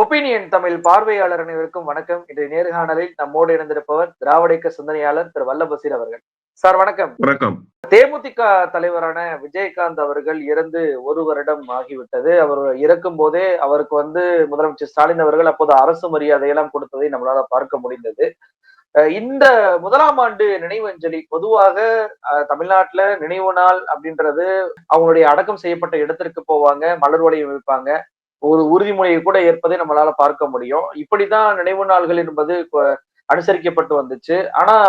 Opinion Tamil பார்வையாளர் அனைவருக்கும் வணக்கம். இன்றைய நேர்காணலில் நம்மோடு இணைந்திருப்பவர் திராவிட இயக்க சிந்தனையாளர் திரு வல்லபசீர் அவர்கள். சார் வணக்கம். வணக்கம். தேமுதிக தலைவரான விஜயகாந்த் அவர்கள் இறந்து ஒரு வருடம் ஆகிவிட்டது. அவர் இறக்கும் போதே அவருக்கு வந்து முதலமைச்சர் ஸ்டாலின் அவர்கள் அப்போது அரசு மரியாதையெல்லாம் கொடுத்ததை நம்மளால பார்க்க முடிந்தது. இந்த முதலாம் ஆண்டு நினைவஞ்சலி பொதுவாக தமிழ்நாட்டுல நினைவு நாள் அப்படின்றது அவங்களுடைய அடக்கம் செய்யப்பட்ட இடத்திற்கு போவாங்க மலர் வளையம் வைப்பாங்க. ஒரு உறுதிமொழியை கூட ஏற்பதை நம்மளால பார்க்க முடியும். இப்படிதான் நினைவு நாள்கள் என்பது கொ- அனுசரிக்கப்பட்டு வந்துச்சு. ஆனா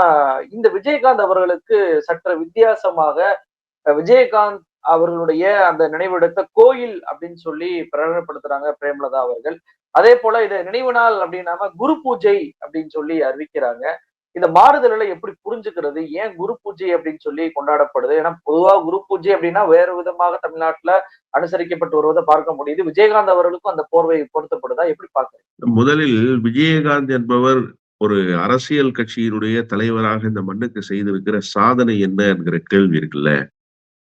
இந்த விஜயகாந்த் அவர்களுக்கு சற்று வித்தியாசமாக விஜயகாந்த் அவர்களுடைய அந்த நினைவிடத்தை கோயில் அப்படின்னு சொல்லி பிரகடனப்படுத்துறாங்க பிரேமலதா அவர்கள். அதே போல இதை நினைவு நாள் அப்படின்னாம குரு பூஜை அப்படின்னு சொல்லி அறிவிக்கிறாங்க. இந்த மாறுதல்களை எப்படி புரிஞ்சுக்கிறது? ஏன் குரு பூஜை அப்படின்னு சொல்லி கொண்டாடப்படுது? ஏன்னா பொதுவா குரு பூஜை அப்படின்னா வேறு விதமாக தமிழ்நாட்டுல அனுசரிக்கப்பட்டு வருவதை பார்க்க முடியுது. விஜயகாந்த் அவர்களுக்கும் அந்த போர்வை பொருத்தப்படுதா? எப்படி பாக்குறீங்க முதலில் விஜயகாந்த் என்பவர் ஒரு அரசியல் கட்சியினுடைய தலைவராக இந்த மண்ணுக்கு செய்திருக்கிற சாதனை என்ன என்கிற கேள்வி இருக்குல்ல?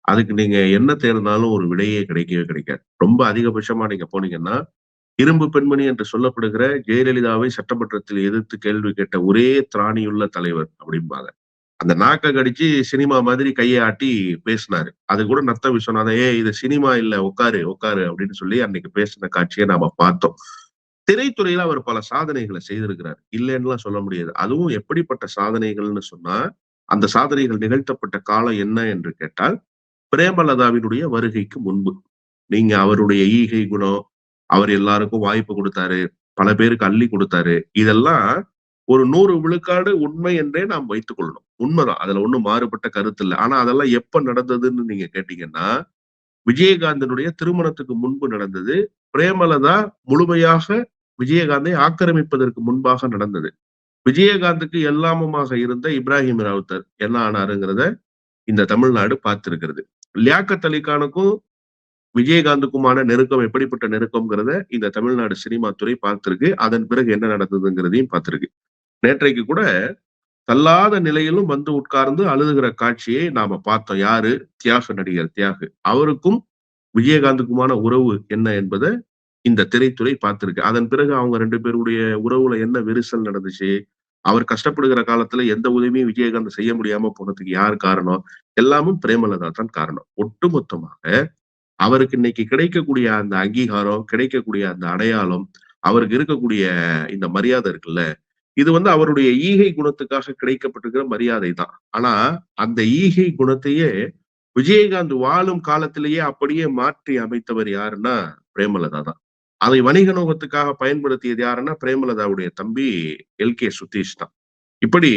அதுக்கு நீங்க என்ன தேர்ந்தாலும் ஒரு விடையே கிடைக்கவே கிடைக்காது. ரொம்ப அதிகபட்சமா நீங்க போனீங்கன்னா இரும்பு பெண்மணி என்று சொல்லப்படுகிற ஜெயலலிதாவை சட்டமன்றத்தில் எதிர்த்து கேள்வி கேட்ட ஒரே திராணியுள்ள தலைவர் அப்படிம்பாங்க. அந்த நாக்க கடிச்சு சினிமா மாதிரி கையை ஆட்டி பேசினாரு. அது கூட நத்த விஸ்வநாதன் ஏ இது சினிமா இல்ல உட்காரு உட்காரு அப்படின்னு சொல்லி அன்னைக்கு பேசின காட்சியை நாம பார்த்தோம். திரைத்துறையில அவர் பல சாதனைகளை செய்திருக்கிறார். இல்லைன்னுலாம் சொல்ல முடியாது. அதுவும் எப்படிப்பட்ட சாதனைகள்னு சொன்னா அந்த சாதனைகள் நிகழ்த்தப்பட்ட காலம் என்ன என்று கேட்டால் பிரேமலதாவினுடைய வருகைக்கு முன்பு. நீங்க அவருடைய ஈகை குணம் அவர் எல்லாருக்கும் வாய்ப்பு கொடுத்தாரு பல பேருக்கு அள்ளி கொடுத்தாரு. இதெல்லாம் ஒரு நூறு விழுக்காடு உண்மை என்றே நாம் வைத்துக் கொள்ளணும். உண்மைதான். அதுல ஒண்ணும் மாறுபட்ட கருத்து இல்லை. ஆனா அதெல்லாம் எப்ப நடந்ததுன்னு நீங்க கேட்டீங்கன்னா விஜயகாந்தனுடைய திருமணத்துக்கு முன்பு நடந்தது. பிரேமலதா முழுமையாக விஜயகாந்தை ஆக்கிரமிப்பதற்கு முன்பாக நடந்தது. விஜயகாந்துக்கு எல்லாமுமாக இருந்த இப்ராஹிம் ராவுத்தர் என்ன ஆனாருங்கிறத இந்த தமிழ்நாடு பார்த்திருக்கிறது. லியாக்கத் அலிகானுக்கும் விஜயகாந்துக்குமான நெருக்கம் எப்படிப்பட்ட நெருக்கம்ங்கிறத இந்த தமிழ்நாடு சினிமா துறை பார்த்திருக்கு. அதன் பிறகு என்ன நடந்ததுங்கிறதையும் பார்த்திருக்கு. நேற்றைக்கு கூட தள்ளாத நிலையிலும் வந்து உட்கார்ந்து அழுதுகிற காட்சியை நாம பார்த்தோம். யாரு? தியாக நடிகர் தியாகு. அவருக்கும் விஜயகாந்துக்குமான உறவு என்ன என்பதை இந்த திரைத்துறை பார்த்திருக்கு. அதன் பிறகு அவங்க ரெண்டு பேருடைய உறவுல என்ன விரிசல் நடந்துச்சு? அவர் கஷ்டப்படுகிற காலத்துல எந்த உதவியும் விஜயகாந்த் செய்ய முடியாம போனதுக்கு யார் காரணம்? எல்லாமும் பிரேமலதா தான் காரணம். ஒட்டுமொத்தமாக அவருக்கு இன்னைக்கு கிடைக்கக்கூடிய அந்த அங்கீகாரம் கிடைக்கக்கூடிய அந்த அடையாளம் அவருக்கு இருக்கக்கூடிய இந்த மரியாதை இருக்குல்ல இது வந்து அவருடைய ஈகை குணத்துக்காக கிடைக்கப்பட்டிருக்கிற மரியாதை தான். ஆனா அந்த ஈகை குணத்தையே விஜயகாந்த் வாழும் காலத்திலேயே அப்படியே மாற்றி அமைத்தவர் யாருன்னா பிரேமலதா தான். அதை வணிக நோகத்துக்காக பயன்படுத்தியது யாருன்னா பிரேமலதாவுடைய தம்பி எல் கே சுதீஷ் தான். இப்படி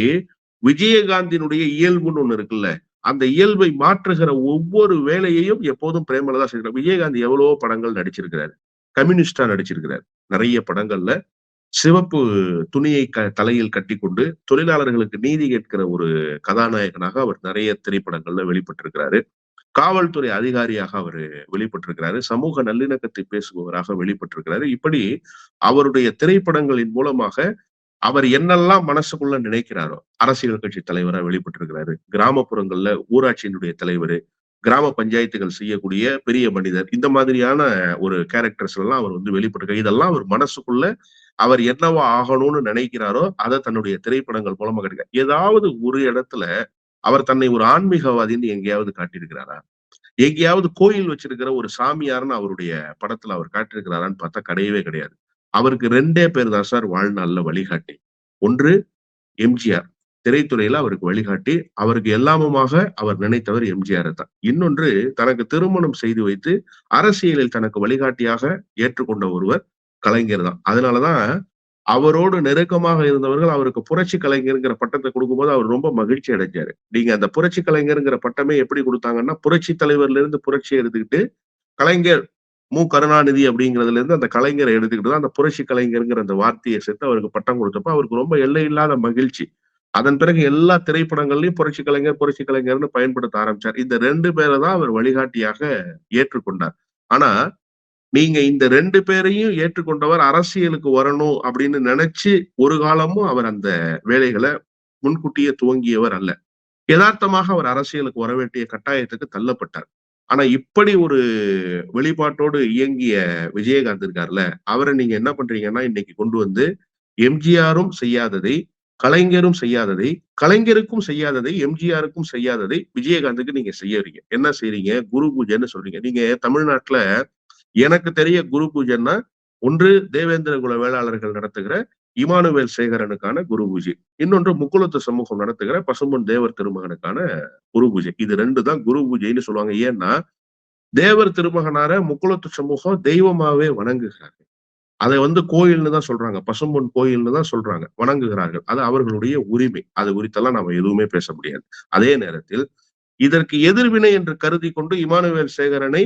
விஜயகாந்தினுடைய இயல்புன்னு ஒண்ணு இருக்குல்ல அந்த இயல்பை மாற்றுகிற ஒவ்வொரு வேலையையும் எப்போதும் பிரேமலதா செய்கிறார் விஜயகாந்த் எவ்வளவோ படங்கள் நடிச்சிருக்கிறார். கம்யூனிஸ்டா நடிச்சிருக்கிறார். நிறைய படங்கள்ல சிவப்பு துணியை க தலையில் கட்டிக்கொண்டு தொழிலாளர்களுக்கு நீதி கேட்கிற ஒரு கதாநாயகனாக அவர் நிறைய திரைப்படங்கள்ல வெளிப்பட்டிருக்கிறாரு. காவல்துறை அதிகாரியாக அவர் வெளிப்பட்டிருக்கிறாரு. சமூக நல்லிணக்கத்தை பேசுபவராக வெளிப்பட்டிருக்கிறாரு. இப்படி அவருடைய திரைப்படங்களின் மூலமாக அவர் என்னெல்லாம் மனசுக்குள்ள நினைக்கிறாரோ அரசியல் கட்சி தலைவரா வெளிப்பட்டிருக்கிறாரு. கிராமப்புறங்கள்ல ஊராட்சியினுடைய தலைவர் கிராம பஞ்சாயத்துகள் செய்யக்கூடிய பெரிய மனிதர் இந்த மாதிரியான ஒரு கேரக்டர்ஸ் எல்லாம் அவர் வந்து வெளிப்பட்டிருக்காரு. இதெல்லாம் அவர் மனசுக்குள்ள அவர் என்னவா ஆகணும்னு நினைக்கிறாரோ அதை தன்னுடைய திரைப்படங்கள் மூலமா கிடைக்க ஏதாவது ஒரு இடத்துல அவர் தன்னை ஒரு ஆன்மீகவாதின்னு எங்கேயாவது காட்டியிருக்கிறாரா? எங்கேயாவது கோயில் வச்சிருக்கிற ஒரு சாமியார்னு அவருடைய படத்துல அவர் காட்டியிருக்கிறாரான்னு பார்த்தா கிடையவே கிடையாது. அவருக்கு ரெண்டே பேர் தான் சார் வாழ்நாள்ல வழிகாட்டி. ஒன்று எம்ஜிஆர். திரைத்துறையில அவருக்கு வழிகாட்டி. அவருக்கு எல்லாமுமாக அவர் நினைத்தவர் எம்ஜிஆர் தான். இன்னொன்று தனக்கு திருமணம் செய்து வைத்து அரசியலில் தனக்கு வழிகாட்டியாக ஏற்றுக்கொண்ட ஒருவர் கலைஞர் தான். அதனாலதான் அவரோடு நெருக்கமாக இருந்தவர்கள் அவருக்கு புரட்சி கலைஞருங்கிற பட்டத்தை கொடுக்கும்போது அவர் ரொம்ப மகிழ்ச்சி அடைஞ்சாரு. நீங்க அந்த புரட்சி கலைஞருங்கிற பட்டமே எப்படி கொடுத்தாங்கன்னா புரட்சி தலைவர்ல இருந்து புரட்சி எடுத்துக்கிட்டு கலைஞர் மு. கருணாநிதி அப்படிங்கிறதுல இருந்து அந்த கலைஞரை எடுத்துக்கிட்டு தான் அந்த புரட்சி கலைஞருங்கிற அந்த வார்த்தையை சேர்த்து அவருக்கு பட்டம் கொடுத்தப்ப அவருக்கு ரொம்ப எல்லை இல்லாத மகிழ்ச்சி. அதன் பிறகு எல்லா திரைப்படங்கள்லயும் புரட்சி கலைஞர் புரட்சி கலைஞர்னு பயன்படுத்த ஆரம்பிச்சார். இந்த ரெண்டு பேரை தான் அவர் வழிகாட்டியாக ஏற்றுக்கொண்டார். ஆனா நீங்க இந்த ரெண்டு பேரையும் ஏற்றுக்கொண்டவர் அரசியலுக்கு வரணும் அப்படின்னு நினைச்சு ஒரு காலமும் அவர் அந்த வேலைகளை முன்கூட்டியே துவங்கியவர் அல்ல. யதார்த்தமாக அவர் அரசியலுக்கு வர வேண்டிய கட்டாயத்துக்கு தள்ளப்பட்டார். ஆனா இப்படி ஒரு வெளிப்பாட்டோடு இயங்கிய விஜயகாந்த் இருக்கார்ல அவரை நீங்க என்ன பண்றீங்கன்னா இன்னைக்கு கொண்டு வந்து எம்ஜிஆரும் செய்யாததை கலைஞரும் செய்யாததை கலைஞருக்கும் செய்யாததை எம்ஜிஆருக்கும் செய்யாததை விஜயகாந்துக்கு நீங்க செய்யறீங்க. என்ன செய்யறீங்க குரு பூஜைன்னு சொல்றீங்க. நீங்க தமிழ்நாட்டுல எனக்கு தெரிய குரு பூஜைன்னா ஒன்று தேவேந்திர குல வேளாளர்கள் நடத்துகிற இமானுவேல் சேகரனுக்கான குரு பூஜை. இன்னொன்று முக்குளத்து சமூகம் நடத்துகிற பசும்பொன் தேவர் திருமகனுக்கான குரு பூஜை. இது ரெண்டு தான் குரு பூஜைன்னு சொல்லுவாங்க. ஏன்னா தேவர் திருமகனார முக்குளத்து சமூகம் தெய்வமாவே வணங்குகிறார்கள். அதை வந்து கோயில்னு தான் சொல்றாங்க. பசும்பொன் கோயில்னு தான் சொல்றாங்க. வணங்குகிறார்கள். அது அவர்களுடைய உரிமை. அது குறித்தெல்லாம் நம்ம எதுவுமே பேச முடியாது. அதே நேரத்தில் இதற்கு எதிர்வினை என்று கருதி கொண்டு இமானுவேல் சேகரனை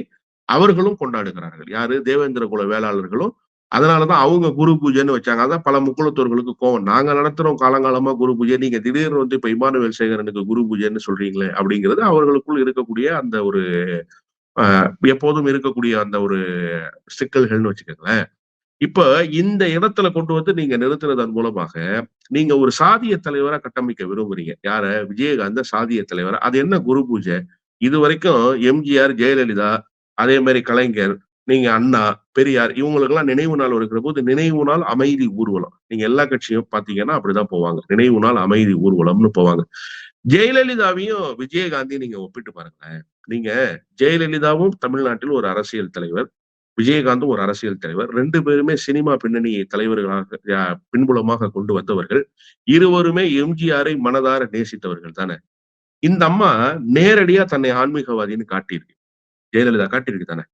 அவர்களும் கொண்டாடுகிறார்கள். யாரு? தேவேந்திர குல வேளாளர்களும் அதனாலதான் அவங்க குரு பூஜைன்னு வச்சாங்க. அதான் பல முக்குளத்தோர்களுக்கு கோவம். நாங்க நடத்துறோம் காலங்காலமா குரு பூஜை. நீங்க திடீர்னு வந்து இப்ப இமானுவேல் சேகரனுக்கு குரு பூஜைன்னு சொல்றீங்களே அப்படிங்கிறது அவர்களுக்குள் இருக்கக்கூடிய அந்த ஒரு எப்போதும் இருக்கக்கூடிய அந்த ஒரு சிக்கல்கள்னு வச்சுக்கோங்களேன். இப்ப இந்த இடத்துல கொண்டு வந்து நீங்க நிறுத்துறதன் மூலமாக நீங்க ஒரு சாதிய தலைவரா கட்டமைக்க விரும்புறீங்க. யார? விஜயகாந்த சாதிய தலைவரா. அது என்ன குரு பூஜை? இது வரைக்கும் எம்ஜிஆர் ஜெயலலிதா அதே மாதிரி கலைஞர் நீங்க அண்ணா பெரியார் இவங்களுக்கு எல்லாம் நினைவு நாள் இருக்கிற போது நினைவு நாள் அமைதி ஊர்வலம். நீங்க எல்லா கட்சியும் பாத்தீங்கன்னா அப்படிதான் போவாங்க. நினைவு நாள் அமைதி ஊர்வலம்னு போவாங்க. ஜெயலலிதாவையும் விஜயகாந்தியும் நீங்க ஒப்பிட்டு பாருங்களேன். நீங்க ஜெயலலிதாவும் தமிழ்நாட்டில் ஒரு அரசியல் தலைவர் விஜயகாந்தும் ஒரு அரசியல் தலைவர். ரெண்டு பேருமே சினிமா பின்னணி தலைவர்களாக பின்புலமாக கொண்டு வந்தவர்கள். இருவருமே எம்ஜிஆரை மனதார நேசித்தவர்கள் தானே. இந்த அம்மா நேரடியா தன்னை ஆன்மீகவாதின்னு காட்டியிருக்கு. ஜெயலலிதா காட்டியிருக்கு தானே.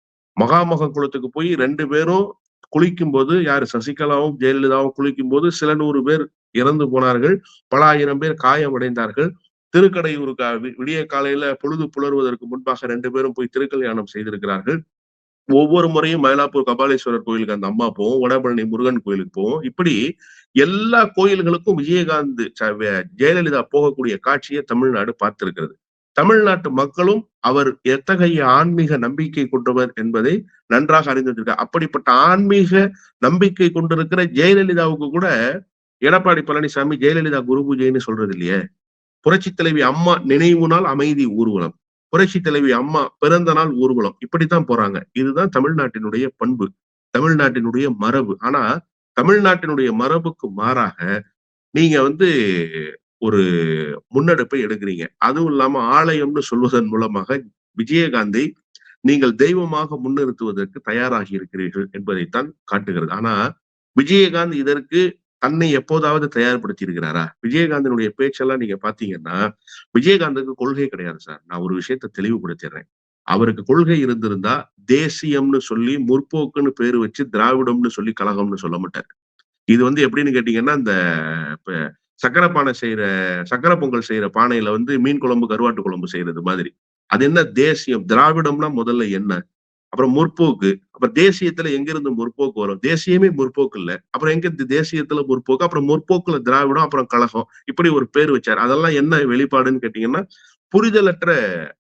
மகாமக குளத்துக்கு போய் ரெண்டு பேரும் குளிக்கும் போது யாரு சசிகலாவும் ஜெயலலிதாவும் குளிக்கும் போது சில நூறு பேர் இறந்து போனார்கள். பல ஆயிரம் பேர் காயமடைந்தார்கள் திருக்கடையூருக்கு விடிய காலையில பொழுது புலர்வதற்கு முன்பாக ரெண்டு பேரும் போய் திருக்கல்யாணம் செய்திருக்கிறார்கள். ஒவ்வொரு முறையும் மயிலாப்பூர் கபாலீஸ்வரர் கோயிலுக்கு அந்த அம்மா போவோம் வடபழனி முருகன் கோயிலுக்கு போவோம். இப்படி எல்லா கோயில்களுக்கும் விஜயகாந்த் ஜெயலலிதா போகக்கூடிய காட்சியை தமிழ்நாடு பார்த்திருக்கிறது. தமிழ்நாட்டு மக்களும் அவர் எத்தகைய ஆன்மீக நம்பிக்கை கொண்டவர் என்பதை நன்றாக அறிந்திருக்கார் அப்படிப்பட்ட ஆன்மீக நம்பிக்கை கொண்டிருக்கிற ஜெயலலிதாவுக்கு கூட எடப்பாடி பழனிசாமி ஜெயலலிதா குரு பூஜைன்னு சொல்றது இல்லையே? புரட்சி தலைவி அம்மா நினைவு நாள் அமைதி ஊர்வலம். புரட்சி தலைவி அம்மா பிறந்த நாள் ஊர்வலம். இப்படித்தான் போறாங்க. இதுதான் தமிழ்நாட்டினுடைய பண்பு. தமிழ்நாட்டினுடைய மரபு. ஆனா தமிழ்நாட்டினுடைய மரபுக்கு மாறாக நீங்க வந்து ஒரு முன்னெடுப்பை எடுக்கிறீங்க. அதுவும் இல்லாம ஆலயம்னு சொல்வதன் மூலமாக விஜயகாந்தை நீங்கள் தெய்வமாக முன்னிறுத்துவதற்கு தயாராகி இருக்கிறீர்கள் என்பதைத்தான் காட்டுகிறது. ஆனா விஜயகாந்த் இதற்கு தன்னை எப்போதாவது தயார்படுத்தி இருக்கிறாரா விஜயகாந்தனுடைய பேச்செல்லாம் நீங்க பாத்தீங்கன்னா விஜயகாந்துக்கு கொள்கை கிடையாது சார். நான் ஒரு விஷயத்த தெளிவுபடுத்திடுறேன். அவருக்கு கொள்கை இருந்திருந்தா தேசியம்னு சொல்லி முற்போக்குன்னு பேரு வச்சு திராவிடம்னு சொல்லி கழகம்னு சொல்ல மாட்டார். இது வந்து எப்படின்னு கேட்டீங்கன்னா இந்த சக்கரை பானை செய்யற சக்கரை பொங்கல் செய்யற பானையில வந்து மீன் குழம்பு கருவாட்டு குழம்பு செய்யறது மாதிரி. அது என்ன தேசியம்? திராவிடம்னா முதல்ல என்ன? அப்புறம் முற்போக்கு. அப்புறம் தேசியத்துல எங்க இருந்து முற்போக்கு வரும்? தேசியமே முற்போக்கு இல்ல. அப்புறம் எங்க இருந்து தேசியத்துல முற்போக்கு? அப்புறம் முற்போக்குல திராவிடம் அப்புறம் கழகம். இப்படி ஒரு பேர் வச்சார். அதெல்லாம் என்ன வெளிப்பாடுன்னு கேட்டீங்கன்னா புரிதலற்ற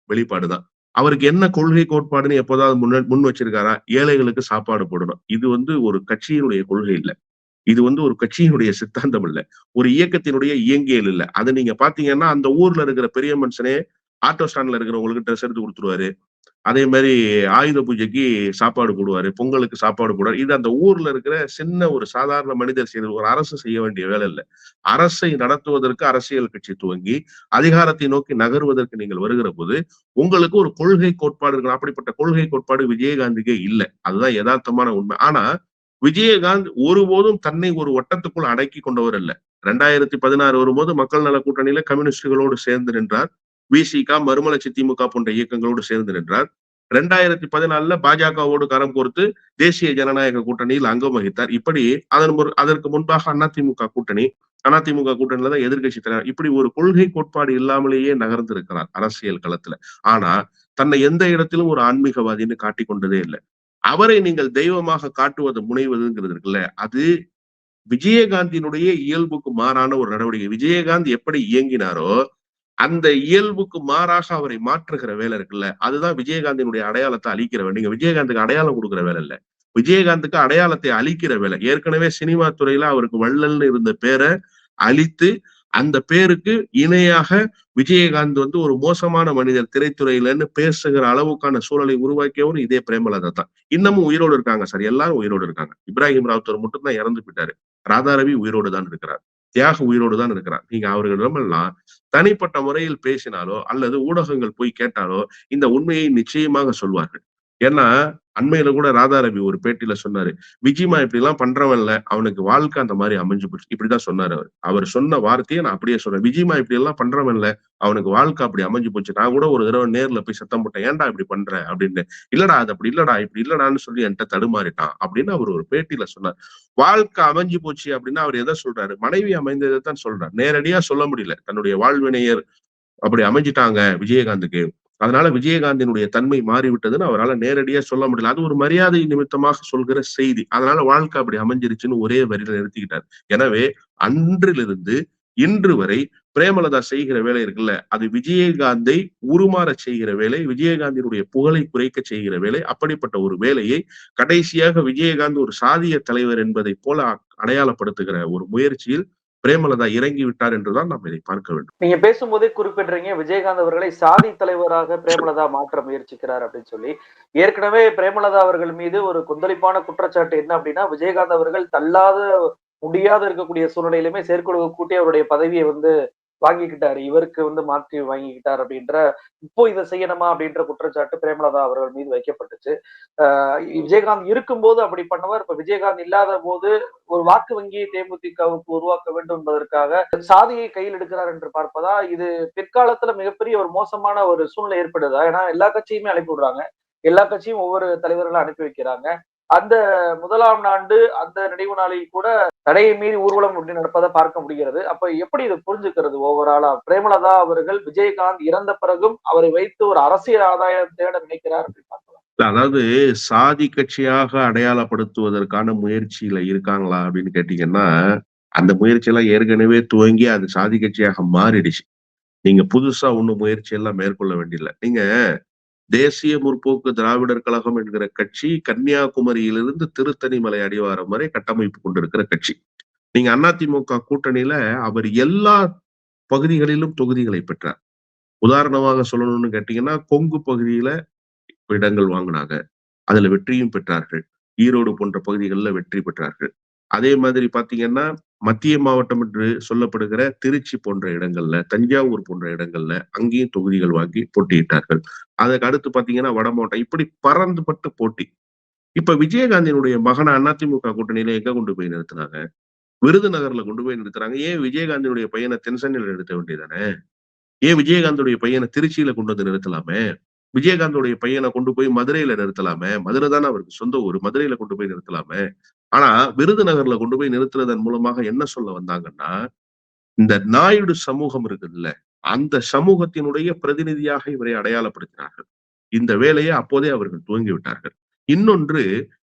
வெளிப்பாடுதான் அவருக்கு என்ன கொள்கை கோட்பாடுன்னு எப்போதாவது முன்ன முன் வச்சிருக்காரா? ஏழைகளுக்கு சாப்பாடு போடணும். இது வந்து ஒரு கட்சியினுடைய கொள்கை இல்லை. இது வந்து ஒரு கட்சியினுடைய சித்தாந்தம் இல்ல. ஒரு இயக்கத்தினுடைய இயங்கியல் இல்ல. அதை நீங்க பாத்தீங்கன்னா அந்த ஊர்ல இருக்கிற பெரிய மனுஷனே ஆட்டோ ஸ்டாண்ட்ல இருக்கிறவங்களுக்கு ட்ரெஸ் எடுத்து கொடுத்துருவாரு. அதே மாதிரி ஆயுத பூஜைக்கு சாப்பாடு போடுவாரு பொங்கலுக்கு சாப்பாடு போடுவார். இது அந்த ஊர்ல இருக்கிற சின்ன ஒரு சாதாரண மனிதர் செய்த ஒரு அரசு செய்ய வேண்டிய வேலை இல்லை. அரசை நடத்துவதற்கு அரசியல் கட்சி துவங்கி அதிகாரத்தை நோக்கி நகர்வதற்கு நீங்கள் வருகிற போது உங்களுக்கு ஒரு கொள்கை கோட்பாடு இருக்கணும் அப்படிப்பட்ட கொள்கை கோட்பாடு விஜயகாந்திக்கே இல்லை. அதுதான் யதார்த்தமான உண்மை. ஆனா விஜயகாந்த் ஒருபோதும் தன்னை ஒரு வட்டத்துக்குள் அடக்கி கொண்டவர் அல்ல. ரெண்டாயிரத்தி பதினாறு வரும்போது மக்கள் நல கூட்டணியில கம்யூனிஸ்டுகளோடு சேர்ந்து நின்றார். விசிகா மறுமலர்ச்சி திமுக போன்ற இயக்கங்களோடு சேர்ந்து நின்றார். ரெண்டாயிரத்தி பதினாலுல பாஜகவோடு கரம் கோர்த்து தேசிய ஜனநாயக கூட்டணியில் அங்கம் வகித்தார். இப்படி அதன் அதற்கு முன்பாக அதிமுக கூட்டணி அதிமுக கூட்டணியில தான் எதிர்கட்சி தலைவர். இப்படி ஒரு கொள்கை கோட்பாடு இல்லாமலேயே நகர்ந்திருக்கிறார் அரசியல் களத்துல. ஆனா தன்னை எந்த இடத்திலும் ஒரு ஆன்மீகவாதின்னு காட்டிக் கொண்டதே இல்லை. அவரை நீங்கள் தெய்வமாக காட்டுவது முனைவதுங்கிறது இருக்குல்ல? அது விஜயகாந்தினுடைய இயல்புக்கு மாறான ஒரு நடவடிக்கை. விஜயகாந்த் எப்படி இயங்கினாரோ அந்த இயல்புக்கு மாறாக அவரை மாற்றுகிற வேலை இருக்குல்ல? அதுதான் விஜயகாந்தினுடைய அடையாளத்தை அழிக்கிற வேலை. நீங்க விஜயகாந்துக்கு அடையாளம் கொடுக்குற வேலை இல்ல. விஜயகாந்துக்கு அடையாளத்தை அழிக்கிற வேலை. ஏற்கனவே சினிமா துறையில அவருக்கு வள்ளல்னு இருந்த பேரை அழித்து அந்த பேருக்கு இணையாக விஜயகாந்த் வந்து ஒரு மோசமான மனிதர் திரைத்துறையிலன்னு பேசுகிற அளவுக்கான சூழலை உருவாக்கியவரும் இதே பிரேமலதா தான். இன்னமும் உயிரோடு இருக்காங்க சார். எல்லாரும் உயிரோடு இருக்காங்க. இப்ராஹிம் ராவுத்தர் மட்டும் தான் இறந்து போயிட்டாரு. ராதாரவி உயிரோடு தான் இருக்கிறார். தியாக உயிரோடு தான் இருக்கிறார். நீங்க அவர்களிடமெல்லாம் தனிப்பட்ட முறையில் பேசினாலோ அல்லது ஊடகங்கள் போய் கேட்டாலோ இந்த உண்மையை நிச்சயமாக சொல்வார்கள். ஏன்னா அண்மையில கூட ராதாரவி ஒரு பேட்டியில சொன்னாரு விஜிமா இப்படி எல்லாம் பண்றவன்ல அவனுக்கு வாழ்க்கை அந்த மாதிரி அமைஞ்சு போச்சு. இப்படிதான் சொன்னாரு அவர். அவர் சொன்ன வார்த்தையை நான் அப்படியே சொல்றேன் விஜிமா இப்படி எல்லாம் பண்றவன்ல அவனுக்கு வாழ்க்கை அப்படி அமைஞ்சு போச்சு. நான் கூட ஒரு தடவை நேர்ல போய் சத்தம் போட்டேன் ஏன்டா இப்படி பண்ற? அப்படின்னு. இல்லடா அது அப்படி இல்லடா இப்படி இல்லடான்னு சொல்லி என்கிட்ட தடுமாறிட்டான். அப்படின்னு அவர் ஒரு பேட்டியில சொன்னார். வாழ்க்கை அமைஞ்சு போச்சு அப்படின்னு அவர் எதை சொல்றாரு? மனைவி அமைந்ததை தான் சொல்றாரு. நேரடியா சொல்ல முடியல. தன்னுடைய வாழ்வினையர் அப்படி அமைஞ்சிட்டாங்க விஜயகாந்துக்கு. அதனால விஜயகாந்தினுடைய தன்மை மாறிவிட்டதுன்னு அவரால் நேரடியா சொல்ல முடியல. அது ஒரு மரியாதை நிமித்தமாக சொல்கிற செய்தி. அதனால வாழ்க்கை அப்படி அமைஞ்சிருச்சுன்னு ஒரே வரியில நிறுத்திக்கிட்டார். எனவே அன்றிலிருந்து இன்று வரை பிரேமலதா செய்கிற வேலை இருக்குல்ல அது விஜயகாந்தை உருமாற செய்கிற வேலை விஜயகாந்தினுடைய புகழை குறைக்க செய்கிற வேலை அப்படிப்பட்ட ஒரு வேலையை கடைசியாக விஜயகாந்த் ஒரு சாதிய தலைவர் என்பதை போல அடையாளப்படுத்துகிற ஒரு முயற்சியில் பிரேமலதா இறங்கி விட்டார் என்றுதான் நாம் இதை பார்க்க வேண்டும். நீங்க பேசும்போதே குறிப்பிடுறீங்க விஜயகாந்த் அவர்களை சாதி தலைவராக பிரேமலதா மாற்ற முயற்சிக்கிறார் அப்படின்னு சொல்லி. ஏற்கனவே பிரேமலதா அவர்கள் மீது ஒரு கொந்தளிப்பான குற்றச்சாட்டு என்ன அப்படின்னா விஜயகாந்த் அவர்கள் தள்ளாத முடியாத இருக்கக்கூடிய சூழ்நிலையிலுமே செயற்குழு கூட்டி அவருடைய பதவியை வந்து வாங்கிக்கிட்டாரு. இவருக்கு வந்து மாற்றி வாங்கிக்கிட்டார் அப்படின்ற இப்போ இதை செய்யணுமா அப்படின்ற குற்றச்சாட்டு பிரேமலதா அவர்கள் மீது வைக்கப்பட்டுச்சு. விஜயகாந்த் இருக்கும்போது அப்படி பண்ணவர். இப்ப விஜயகாந்த் இல்லாத போது ஒரு வாக்கு வங்கியை தேமுதிகவுக்கு உருவாக்க வேண்டும் என்பதற்காக சாதியை கையில் எடுக்கிறார் என்று பார்ப்பதா இது பிற்காலத்துல மிகப்பெரிய ஒரு மோசமான ஒரு சூழ்நிலை ஏற்படுதா? ஏன்னா எல்லா கட்சியுமே அனுப்பி விடுறாங்க. எல்லா கட்சியும் ஒவ்வொரு தலைவர்களும் அனுப்பி வைக்கிறாங்க. அந்த முதலாம் ஆண்டு அந்த நினைவு நாளில் கூட தடையை மீறி ஊர்வலம் அப்படி நடப்பதை பார்க்க முடிகிறது. அப்ப எப்படி இதை புரிஞ்சுக்கிறது ஓவராலா பிரேமலதா அவர்கள் விஜயகாந்த் இறந்த பிறகும் அவரை வைத்து ஒரு அரசியல் ஆதாயம் தேட நினைக்கிறார் அப்படின்னு பார்க்கலாம். அதாவது சாதி கட்சியாக அடையாளப்படுத்துவதற்கான முயற்சியில இருக்காங்களா அப்படின்னு கேட்டீங்கன்னா அந்த முயற்சி எல்லாம் ஏற்கனவே துவங்கி அது சாதி கட்சியாக மாறிடுச்சு. நீங்க புதுசா ஒண்ணு முயற்சி எல்லாம் மேற்கொள்ள வேண்டியில்லை நீங்க தேசிய முற்போக்கு திராவிடர் கழகம் என்கிற கட்சி கன்னியாகுமரியிலிருந்து திருத்தணிமலை அடிவாரம் வரை கட்டமைப்பு கொண்டிருக்கிற கட்சி. நீங்க அதிமுக கூட்டணியில அவர் எல்லா பகுதிகளிலும் தொகுதிகளை பெற்றார். உதாரணமாக சொல்லணும்னு கேட்டீங்கன்னா கொங்கு பகுதியில இடங்கள் வாங்கினாங்க. அதுல வெற்றியும் பெற்றார்கள். ஈரோடு போன்ற பகுதிகளில் வெற்றி பெற்றார்கள். அதே மாதிரி பாத்தீங்கன்னா மத்திய மாவட்டம் என்று சொல்லப்படுகிற திருச்சி போன்ற இடங்கள்ல தஞ்சாவூர் போன்ற இடங்கள்ல அங்கேயும் தொகுதிகள் வாங்கி போட்டியிட்டார்கள். அதுக்கு அடுத்து பாத்தீங்கன்னா வடமாவட்டம். இப்படி பறந்துபட்டு போட்டி. இப்ப விஜயகாந்தினுடைய மகனை அதிமுக கூட்டணியில எங்க கொண்டு போய் நிறுத்தினாங்க? விருதுநகர்ல கொண்டு போய் நிறுத்துறாங்க. ஏன் விஜயகாந்தினுடைய பையனை தென்சென்னையில நிறுத்த வேண்டியதானே? ஏன் விஜயகாந்துடைய பையனை திருச்சியில கொண்டு வந்து நிறுத்தலாமே? விஜயகாந்தோடைய பையனை கொண்டு போய் மதுரையில நிறுத்தலாமே? மதுரை தானே அவருக்கு சொந்த ஊர். மதுரையில கொண்டு போய் நிறுத்தலாமே? ஆனா விருதுநகர்ல கொண்டு போய் நிறுத்துறதன் மூலமாக என்ன சொல்ல வந்தாங்கன்னா இந்த நாயுடு சமூகம் இருக்குதுல்ல. அந்த சமூகத்தினுடைய பிரதிநிதியாக இவரை அடையாளப்படுத்தினார்கள். இந்த வேலையை அப்போதே அவர்கள் துவங்கி விட்டார்கள் இன்னொன்று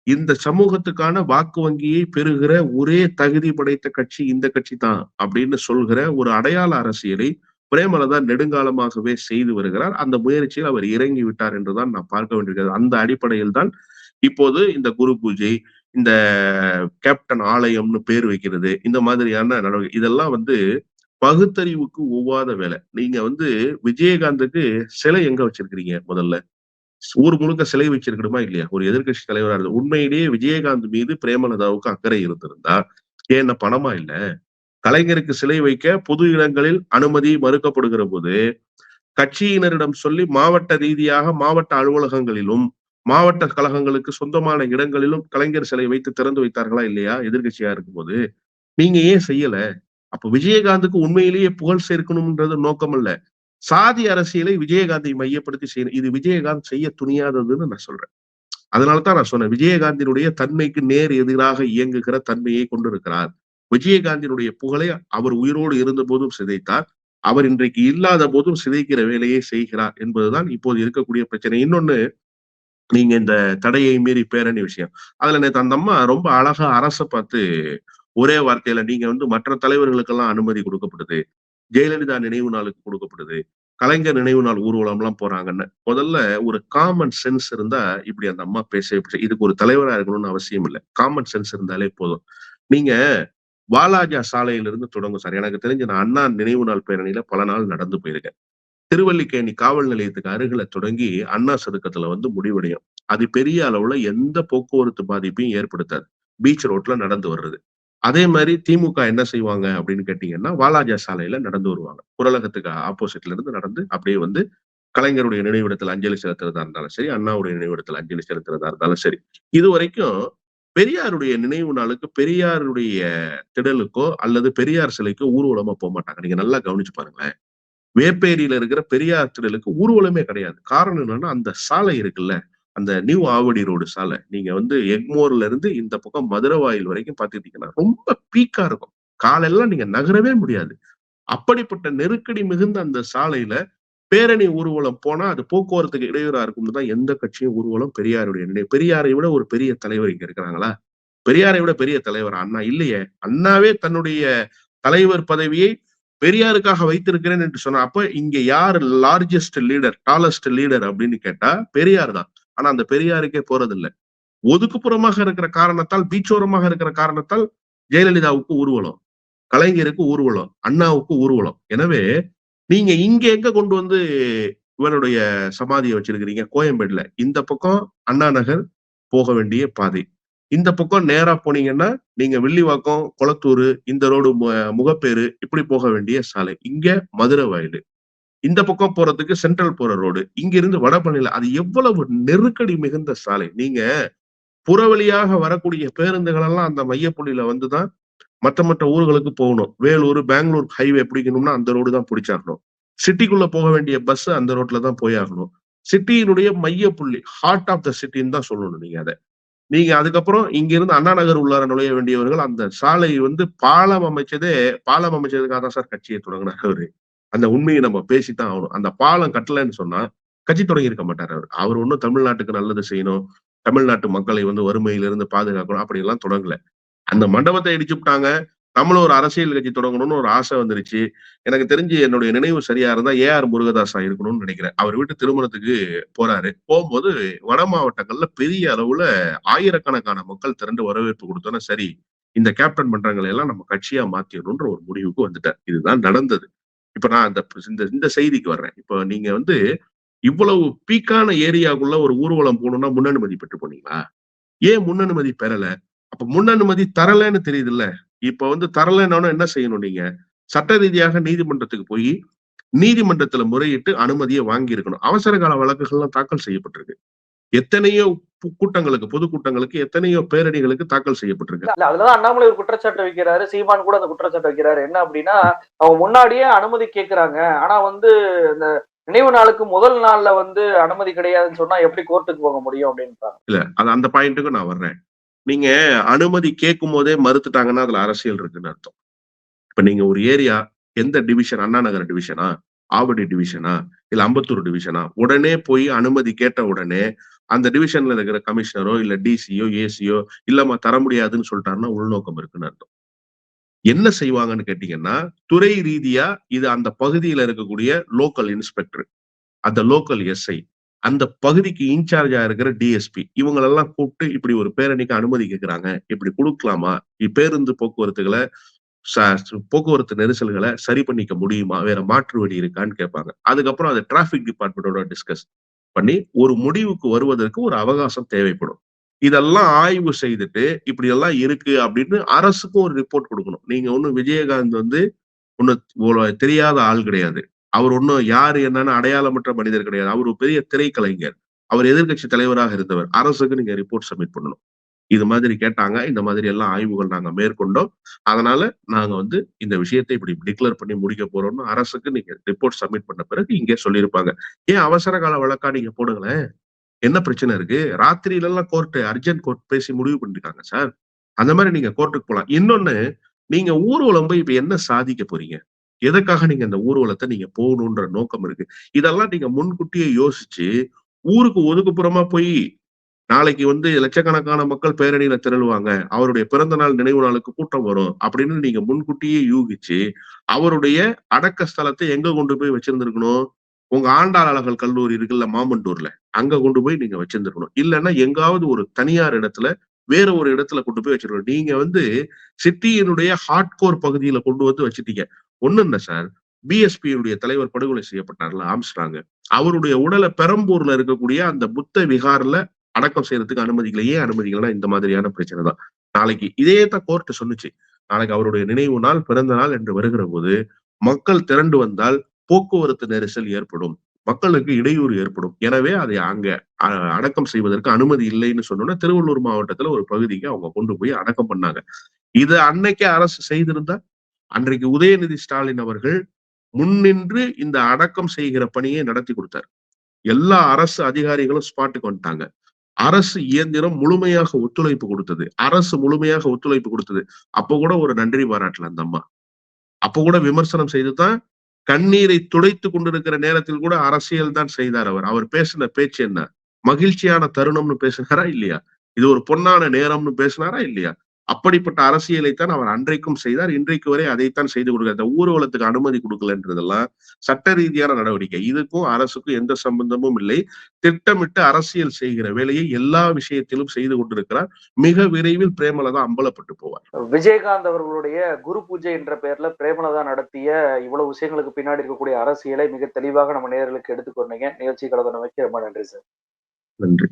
இந்த சமூகத்துக்கான வாக்கு வங்கியை பெறுகிற ஒரே தகுதி படைத்த கட்சி இந்த கட்சி தான் அப்படின்னு சொல்கிற ஒரு அடையாள அரசியலை பிரேமலதா நெடுங்காலமாகவே செய்து வருகிறார். அந்த முயற்சியில் அவர் இறங்கி விட்டார் என்றுதான் நான் பார்க்க வேண்டியிருக்கிறது. அந்த அடிப்படையில் தான் இப்போது இந்த குரு பூஜை இந்த கேப்டன் ஆலயம்னு பேர் வைக்கிறது இந்த மாதிரியான நடவடிக்கை இதெல்லாம் வந்து பகுத்தறிவுக்கு ஒவ்வாத வேலை. நீங்க வந்து விஜயகாந்துக்கு சிலை எங்க வச்சிருக்கிறீங்க முதல்ல? ஊர் முழுக்க சிலை வச்சிருக்கணுமா இல்லையா? ஒரு எதிர்கட்சி தலைவரா இருந்து உண்மையிலேயே விஜயகாந்த் மீது பிரேமலதாவுக்கு அக்கறை இருந்திருந்தா ஏன்னா பணமா இல்ல? கலைஞருக்கு சிலை வைக்க பொது இடங்களில் அனுமதி மறுக்கப்படுகிற போது கட்சியினரிடம் சொல்லி மாவட்ட ரீதியாக மாவட்ட அலுவலகங்களிலும் மாவட்ட கழகங்களுக்கு சொந்தமான இடங்களிலும் கலைஞர் சிலை வைத்து திறந்து வைத்தார்களா இல்லையா? எதிர்கட்சியா இருக்கும்போது. நீங்க ஏன் செய்யல? அப்ப விஜயகாந்துக்கு உண்மையிலேயே புகழ் சேர்க்கணும்ன்றது நோக்கம் அல்ல சாதி அரசியலை விஜயகாந்தை மையப்படுத்தி செய்யணும். இது விஜயகாந்த் செய்ய துணியாததுன்னு நான் சொல்றேன். அதனாலதான் நான் சொன்னேன். விஜயகாந்தினுடைய தன்மைக்கு நேர் எதிராக இயங்குகிற தன்மையை கொண்டிருக்கிறார். விஜயகாந்தினுடைய புகழை அவர் உயிரோடு இருந்த போதும் சிதைத்தார். அவர் இன்றைக்கு இல்லாத போதும் சிதைக்கிற வேலையை செய்கிறார் என்பதுதான் இப்போது இருக்கக்கூடிய பிரச்சனை. இன்னொன்னு நீங்க இந்த தடையை மீறி பேரணி விஷயம். அதுல நேற்று அந்த அம்மா ரொம்ப அழகா அரச பார்த்து ஒரே வார்த்தையில நீங்க வந்து மற்ற தலைவர்களுக்கெல்லாம் அனுமதி கொடுக்கப்படுது. ஜெயலலிதா நினைவு நாளுக்கு கொடுக்கப்படுது. கலைஞர் நினைவு நாள் ஊர்வலம் எல்லாம் போறாங்கன்னு. முதல்ல ஒரு காமன் சென்ஸ் இருந்தா இப்படி அந்த அம்மா பேச இதுக்கு ஒரு தலைவரா இருக்கணும்னு அவசியம் இல்லை. காமன் சென்ஸ் இருந்தாலே போதும். நீங்க வாலாஜா சாலையிலிருந்து தொடங்கும் சார். எனக்கு தெரிஞ்சு நான் அண்ணா நினைவு நாள் பேரணியில பல நாள் நடந்து போயிருக்கேன். திருவல்லிக்கேணி காவல் நிலையத்துக்கு அருகில தொடங்கி அண்ணா சதுக்கத்துல வந்து முடிவடையும். அது பெரிய அளவுல எந்த போக்குவரத்து பாதிப்பையும் ஏற்படுத்தாது. பீச் ரோட்ல நடந்து வர்றது. அதே மாதிரி திமுக என்ன செய்வாங்க அப்படின்னு கேட்டீங்கன்னா வாலாஜா சாலையில நடந்து வருவாங்க. குரலகத்துக்கு ஆப்போசிட்ல இருந்து நடந்து அப்படியே வந்து கலைஞருடைய நினைவிடத்தில் அஞ்சலி செலுத்துறதா இருந்தாலும் சரி அண்ணாவுடைய நினைவிடத்தில் அஞ்சலி செலுத்துறதா இருந்தாலும் சரி இது வரைக்கும் பெரியாருடைய நினைவு நாளுக்கு பெரியாருடைய திடலுக்கோ அல்லது பெரியார் சிலைக்கோ ஊர்வலமா போக மாட்டாங்க. நீங்க நல்லா கவனிச்சு பாருங்களேன். வேப்பேரியில இருக்கிற பெரியார் திடலுக்கு ஊர்வலமே கிடையாது. காரணம் என்னன்னா அந்த சாலை இருக்குல்ல. அந்த நியூ ஆவடி ரோடு சாலை நீங்க வந்து எக்மோர்ல இருந்து இந்த பக்கம் மதுரை வாயில் வரைக்கும் பாத்துக்கிட்டீங்கன்னா ரொம்ப பீக்கா இருக்கும். காலையெல்லாம் நீங்க நகரவே முடியாது. அப்படிப்பட்ட நெருக்கடி மிகுந்த அந்த சாலையில பேரணி ஊர்வலம் போனா அது போக்குவரத்துக்கு இடையூறா இருக்கும்னு தான் எந்த கட்சியும் ஊர்வலம் பெரியாருடைய நினைவு பெரியாரை விட ஒரு பெரிய தலைவர் இங்க இருக்கிறாங்களா? பெரியாரை விட பெரிய தலைவர் அண்ணா இல்லையே. அண்ணாவே தன்னுடைய தலைவர் பதவியை பெரியாருக்காக வைத்திருக்கிறேன் என்று சொன்னா அப்ப இங்க யார் லார்ஜஸ்ட் லீடர் டாலஸ்ட் லீடர் அப்படின்னு கேட்டா பெரியார் தான். ஆனா அந்த பெரியாருக்கே போறதில்லை. ஒதுக்குப்புறமாக இருக்கிற காரணத்தால் பீச்சோரமாக இருக்கிற காரணத்தால் ஜெயலலிதாவுக்கு ஊர்வலம் கலைஞருக்கு ஊர்வலம் அண்ணாவுக்கு ஊர்வலம். எனவே நீங்க இங்க எங்க கொண்டு வந்து இவருடைய சமாதியை வச்சிருக்கிறீங்க? கோயம்பேடுல. இந்த பக்கம் அண்ணா நகர் போக வேண்டிய பாதை. இந்த பக்கம் நேரா போனீங்கன்னா நீங்க வில்லிவாக்கம் குளத்தூர் இந்த ரோடு முகப்பேரு இப்படி போக வேண்டிய சாலை. இங்க மதுரை வயலு. இந்த பக்கம் போறதுக்கு சென்ட்ரல் போற ரோடு இங்க இருந்து வடபழனில அது எவ்வளவு நெருக்கடி மிகுந்த சாலை. நீங்க புறவழியாக வரக்கூடிய பேருந்துகள் எல்லாம் அந்த மையப்புள்ளியில வந்துதான் மற்ற மற்ற ஊர்களுக்கு போகணும். வேலூர் பெங்களூர் ஹைவே பிடிக்கணும்னா அந்த ரோடு தான் பிடிச்சாகணும். சிட்டிக்குள்ள போக வேண்டிய பஸ் அந்த ரோட்ல தான் போயாகணும். சிட்டியினுடைய மையப்புள்ளி ஹார்ட் ஆஃப் த சிட்டின்னு தான் சொல்லணும் நீங்க அதை. நீங்க அதுக்கப்புறம் இங்க இருந்து அண்ணா நகர் உள்ளார நுழைய வேண்டியவர்கள் அந்த சாலை வந்து பாலம் அமைச்சதே பாலம் அமைச்சதுக்காக தான் சார் கட்சியை தொடங்கினார் அவரு. அந்த உண்மையை நம்ம பேசித்தான் ஆகணும். அந்த பாலம் கட்டலைன்னு சொன்னா கட்சி தொடங்கி இருக்க மாட்டார் அவர். அவர் ஒன்றும் தமிழ்நாட்டுக்கு நல்லது செய்யணும் தமிழ்நாட்டு மக்களை வந்து வறுமையிலிருந்து பாதுகாக்கணும் அப்படிலாம் தொடங்கல. அந்த மண்டபத்தை இடிச்சு விட்டாங்க. நம்மளும் ஒரு அரசியல் கட்சி தொடங்கணும்னு ஒரு ஆசை வந்துருச்சு. எனக்கு தெரிஞ்சு என்னுடைய நினைவு சரியா இருந்தா ஏ ஆர் முருகதாசா இருக்கணும்னு நினைக்கிறேன். அவர் வீட்டு திருமணத்துக்கு போறாரு. போகும்போது வட மாவட்டங்கள்ல பெரிய அளவுல ஆயிரக்கணக்கான மக்கள் திரண்டு வரவேற்பு கொடுத்தோன்னா சரி இந்த கேப்டன் பண்றங்களை எல்லாம் நம்ம கட்சியா மாத்திடணும்ன்ற ஒரு முடிவுக்கு வந்துட்டார். இதுதான் நடந்தது. இப்ப நான் அந்த இந்த இந்த செய்திக்கு வர்றேன். இப்ப நீங்க வந்து இவ்வளவு பீக்கான ஏரியாக்குள்ள ஒரு ஊர்வலம் போகணும்னா முன்னனுமதி பெற்று போனீங்களா? ஏன் முன்னனுமதி பெறல? அப்ப முன்னனுமதி தரலன்னு தெரியுது இல்ல இப்ப வந்து தரலன்னா என்ன செய்யணும் நீங்க? சட்ட ரீதியாக நீதிமன்றத்துக்கு போய் நீதிமன்றத்துல முறையிட்டு அனுமதியை வாங்கி இருக்கணும் அவசர கால வழக்குகள்லாம் தாக்கல் செய்யப்பட்டிருக்கு. எத்தனையோ கூட்டங்களுக்கு பொதுக்கூட்டங்களுக்கு எத்தனையோ பேரணிகளுக்கு தாக்கல் செய்யப்பட்டிருக்கு. இல்ல அதுலதான் அண்ணாமலை ஒரு குற்றச்சாட்டு வைக்கிறாரு சீமான் கூட அந்த குற்றச்சாட்டு வைக்கிறாரு. என்ன அப்படின்னா அவங்க முன்னாடியே அனுமதி கேக்குறாங்க. ஆனா வந்து இந்த நினைவு நாளுக்கு முதல் நாள்ல வந்து அனுமதி கிடையாதுன்னு சொன்னா எப்படி கோர்ட்டுக்கு போக முடியும் அப்படின்றாங்க? இல்ல அது அந்த பாயிண்ட்டுக்கு நான் வர்றேன். நீங்க அனுமதி கேட்கும் போதே மறுத்துட்டாங்கன்னா அதுல அரசியல் இருக்குன்னு அர்த்தம். இப்ப நீங்க ஒரு ஏரியா எந்த டிவிஷன் அண்ணா நகர் டிவிஷனா ஆவடி டிவிஷனா இல்ல அம்பத்தூர் டிவிஷனா உடனே போய் அனுமதி கேட்ட உடனே அந்த டிவிஷன்ல இருக்கிற கமிஷனரோ இல்ல டிசியோ ஏசியோ இல்லம்மா தர முடியாதுன்னு சொல்லிட்டாருன்னா உள்நோக்கம் இருக்குன்னு அர்த்தம். என்ன செய்வாங்கன்னு கேட்டீங்கன்னா துறை ரீதியா இது அந்த பகுதியில இருக்கக்கூடிய லோக்கல் இன்ஸ்பெக்டர் அந்த லோக்கல் எஸ்ஐ அந்த பகுதிக்கு இன்சார்ஜா இருக்கிற டிஎஸ்பி இவங்களெல்லாம் கூப்பிட்டு இப்படி ஒரு பேரணிக்கு அனுமதி கேட்கிறாங்க இப்படி கொடுக்கலாமா? பேருந்து போக்குவரத்துகளை போக்குவரத்து நெரிசல்களை சரி பண்ணிக்க முடியுமா? வேற மாற்று வழி இருக்கான்னு கேட்பாங்க. அதுக்கப்புறம் அது டிராபிக் டிபார்ட்மெண்டோட டிஸ்கஸ் பண்ணி ஒரு முடிவுக்கு வருவதற்கு ஒரு அவகாசம் தேவைப்படும். இதெல்லாம் ஆய்வு செய்துட்டு இப்படி எல்லாம் இருக்கு அப்படின்னு அரசுக்கும் ஒரு ரிப்போர்ட் கொடுக்கணும். நீங்க ஒன்னும் விஜயகாந்த் வந்து ஒண்ணு தெரியாத ஆள் கிடையாது. அவர் ஒன்னும் யாரு என்னன்னு அடையாளமற்ற மனிதர் கிடையாது. அவர் ஒரு பெரிய திரைக்கலைஞர். அவர் எதிர்கட்சி தலைவராக இருந்தவர். அரசுக்கு நீங்க ரிப்போர்ட் சப்மிட் பண்ணணும். இது மாதிரி கேட்டாங்க. இந்த மாதிரி எல்லாம் ஆய்வுகள் நாங்க மேற்கொண்டோம். அதனால நாங்க வந்து இந்த விஷயத்தை இப்படி டிக்ளேர் பண்ணி முடிக்க போறோம்னு அரசுக்கு நீங்க ரிப்போர்ட் சப்மிட் பண்ண பிறகு இங்கே சொல்லியிருப்பாங்க. ஏன் அவசர கால வழக்கா நீங்க போடுங்களேன்? என்ன பிரச்சனை இருக்கு? ராத்திரியில எல்லாம் கோர்ட்டு அர்ஜென்ட் கோர்ட் பேசி முடிவு பண்ணிருக்காங்க சார். அந்த மாதிரி நீங்க கோர்ட்டுக்கு போலாம். இன்னொன்னு நீங்க ஊர்வலம் போய் இப்ப என்ன சாதிக்க போறீங்க? எதுக்காக நீங்க அந்த ஊர்வலத்தை நீங்க போகணுன்ற நோக்கம் இருக்கு? இதெல்லாம் நீங்க முன்கூட்டியே யோசிச்சு ஊருக்கு ஒதுக்குப்புறமா போய் நாளைக்கு வந்து லட்சக்கணக்கான மக்கள் பேரணியில திரளுவாங்க. அவருடைய பிறந்த நாள் நினைவு நாளுக்கு கூட்டம் வரும் அப்படின்னு நீங்க முன்கூட்டியே யூகிச்சு அவருடைய அடக்க ஸ்தலத்தை எங்க கொண்டு போய் வச்சிருந்திருக்கணும்? உங்க ஆண்டாளர்கள் கல்லூரி இருக்குல்ல மாமண்டூர்ல. அங்க கொண்டு போய் நீங்க வச்சிருந்துருக்கணும். இல்லைன்னா எங்காவது ஒரு தனியார் இடத்துல வேற ஒரு இடத்துல கொண்டு போய் வச்சிருக்கணும். நீங்க வந்து சிட்டியினுடைய ஹார்ட்கோர் பகுதியில கொண்டு வந்து வச்சிட்டீங்க. ஒண்ணு இல்லை சார் பிஎஸ்பியுடைய தலைவர் படுகொலை செய்யப்பட்டார்ல ஆம்ஸ்ட்ராங்க. அவருடைய உடலை பெரம்பூர்ல இருக்கக்கூடிய அந்த புத்த விகார்ல அடக்கம் செய்யறதுக்கு அனுமதிக்கல. ஏன் அனுமதிக்கலன்னா இந்த மாதிரியான பிரச்சனை தான். நாளைக்கு இதே தான் கோர்ட் சொன்னுச்சு. நாளைக்கு அவருடைய நினைவு நாள் பிறந்த நாள் என்று வருகிற போது மக்கள் திரண்டு வந்தால் போக்குவரத்து நெரிசல் ஏற்படும். மக்களுக்கு இடையூறு ஏற்படும். எனவே அதை அங்க அடக்கம் செய்வதற்கு அனுமதி இல்லைன்னு சொன்னோன்னா திருவள்ளூர் மாவட்டத்துல ஒரு பகுதிக்கு அவங்க கொண்டு போய் அடக்கம் பண்ணாங்க. இதை அன்னைக்கே அரசு செய்திருந்தா அன்றைக்கு உதயநிதி ஸ்டாலின் அவர்கள் முன்னின்று இந்த அடக்கம் செய்கிற பணியை நடத்தி கொடுத்தார். எல்லா அரசு அதிகாரிகளும் ஸ்பாட்டுக்கு வந்துட்டாங்க. அரசு இயந்திரம் முழுமையாக ஒத்துழைப்பு கொடுத்தது. அரசு முழுமையாக ஒத்துழைப்பு கொடுத்தது. அப்ப கூட ஒரு நன்றி பாராட்டல அந்த அம்மா. அப்ப கூட விமர்சனம் செய்துதான் கண்ணீரை துடைத்து கொண்டிருக்கிற நேரத்தில் கூட அரசியல் தான் செய்தார் அவர். அவர் பேசின பேச்சு என்ன? மகிழ்ச்சியான தருணம்னு பேசினாரா இல்லையா? இது ஒரு பொன்னான நேரம்னு பேசினாரா இல்லையா? அப்படிப்பட்ட அரசியலைத்தான் அவர் அன்றைக்கும் செய்தார். இன்றைக்கு வரை அதைத்தான் செய்து கொடுக்கிறார் இந்த ஊர்வலத்துக்கு அனுமதி கொடுக்கலன்றதெல்லாம் சட்ட ரீதியான நடவடிக்கை. இதுக்கும் அரசுக்கும் எந்த சம்பந்தமும் இல்லை. திட்டமிட்டு அரசியல் செய்கிற வேலையை எல்லா விஷயத்திலும் செய்து கொண்டிருக்கிறார். மிக விரைவில் பிரேமலதா அம்பலப்பட்டு போவார். விஜயகாந்த் அவர்களுடைய குரு பூஜை என்ற பெயர்ல பிரேமலதா நடத்திய இவ்வளவு விஷயங்களுக்கு பின்னாடி இருக்கக்கூடிய அரசியலை மிக தெளிவாக நம்ம நேயர்களுக்கு எடுத்துக்கொண்டீங்க நிகழ்ச்சி கலந்து ரொம்ப நன்றி சார். நன்றி.